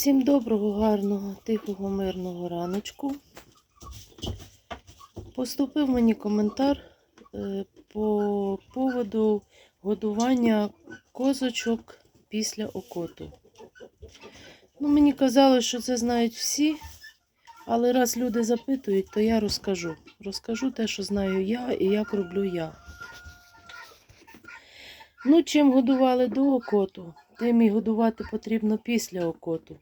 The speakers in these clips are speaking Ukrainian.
Всім доброго, гарного, тихого, мирного раночку. Поступив мені коментар е, по поводу годування козочок після окоту. Ну, мені казали, що це знають всі, але раз люди запитують, то я розкажу. Розкажу те, що знаю я і як роблю я. Ну, чим годували до окоту, тим і годувати потрібно після окоту.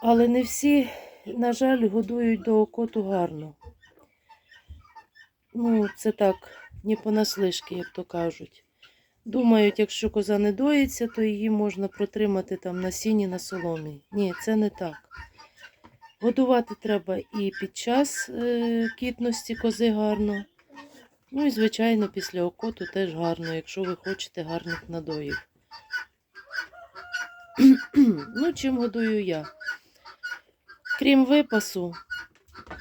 Але не всі, на жаль, годують до окоту гарно. Ну, це так, не понаслишки, як то кажуть. Думають, якщо коза не доїться, то її можна протримати там на сіні, на соломі. Ні, це не так. Годувати треба і під час е, кітності кози гарно. Ну і, звичайно, після окоту теж гарно, якщо ви хочете гарних надоїв. ну, чим годую я? Крім випасу,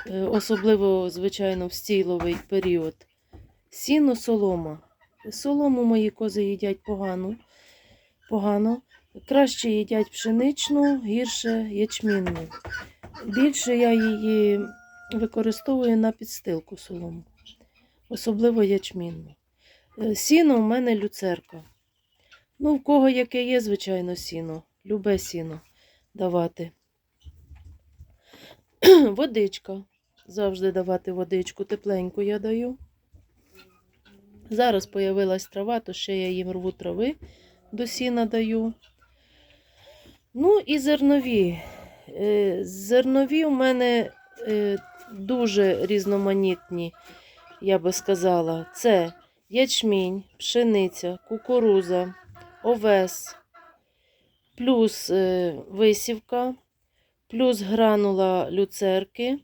е, особливо, звичайно, в стійловий період, сіно, солома. Солому мої кози їдять погано. погано. Краще їдять пшеничну, гірше ячмінну. Більше я її використовую на підстилку солому, особливо ячмінну. Е, Сіно в мене люцерка. Ну, в кого яке є, звичайно, сіно. Любе сіно давати. Водичка. Завжди давати водичку. Тепленьку я даю. Зараз появилась трава, то ще я їм рву трави до сіна даю. Ну і зернові. Е, Зернові у мене е, дуже різноманітні, я би сказала. Це ячмінь, пшениця, кукуруза, овес, плюс е, висівка, плюс гранула люцерки,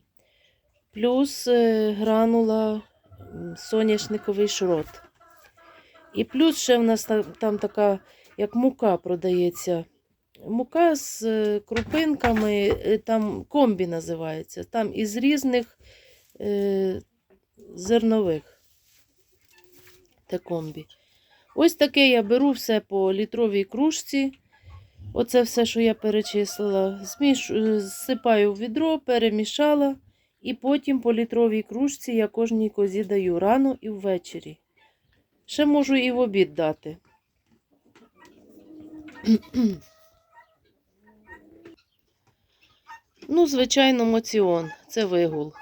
плюс е, гранула соняшниковий шрот. І плюс ще в нас там, така, як мука продається. Мука з е, крупинками, е, там комбі називається, там із різних е, зернових. Те комбі. Ось таке я беру все по літровій кружці. Оце все, що я перечислила. Зміш... е, Зсипаю в відро, перемішала. І потім по літровій кружці я кожній козі даю рано і ввечері. Ще можу і в обід дати. Ну, звичайно, моціон це вигул.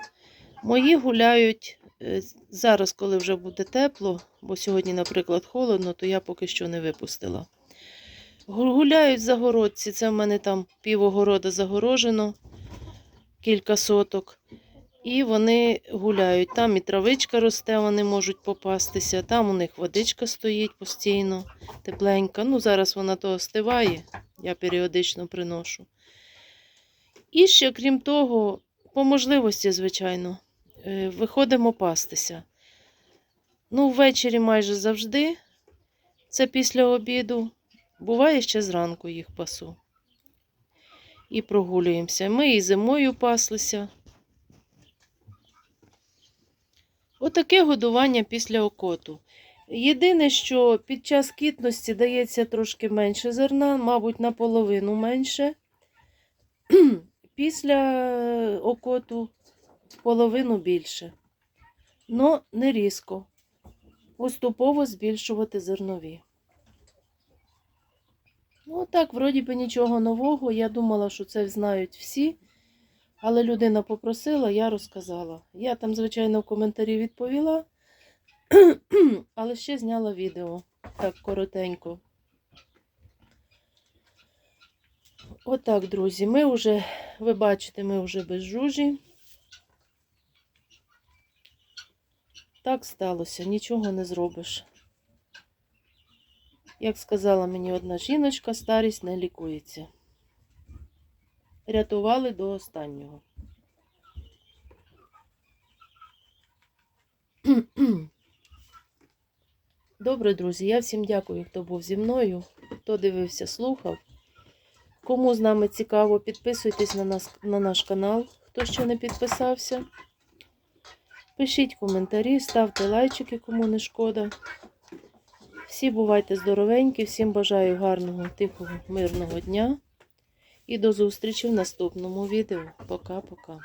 Мої гуляють е, зараз, коли вже буде тепло, бо сьогодні, наприклад, холодно, то я поки що не випустила. Гу- Гуляють загородці, це в мене там пів огорода загорожено, кілька соток. І вони гуляють. Там і травичка росте, вони можуть попастися. Там у них водичка стоїть постійно, тепленька. Ну, зараз вона то остиває, я періодично приношу. І ще, крім того, по можливості, звичайно, е, виходимо пастися. Ну, ввечері майже завжди, це після обіду. Буває ще зранку їх пасу. І прогулюємося. Ми і зимою паслися. Отаке годування після окоту. Єдине, що під час кітності дається трошки менше зерна, мабуть, наполовину менше. Після окоту половину більше. Но не різко. Поступово збільшувати зернові. Ну, так, вроді би нічого нового. Я думала, що це знають всі. Але людина попросила, я розказала. Я там, звичайно, в коментарі відповіла, але ще зняла відео так коротенько. Отак, друзі, ми вже, ви бачите, ми вже без жужі. Так сталося, нічого не зробиш. Як сказала мені одна жіночка, старість не лікується. Рятували до останнього. Добре, друзі, я всім дякую, хто був зі мною, хто дивився, слухав. Кому з нами цікаво, підписуйтесь на, нас, на наш канал, хто ще не підписався. Пишіть коментарі, ставте лайчики, кому не шкода. Всі бувайте здоровенькі, всім бажаю гарного, тихого, мирного дня. І до зустрічі в наступному відео. Пока-пока.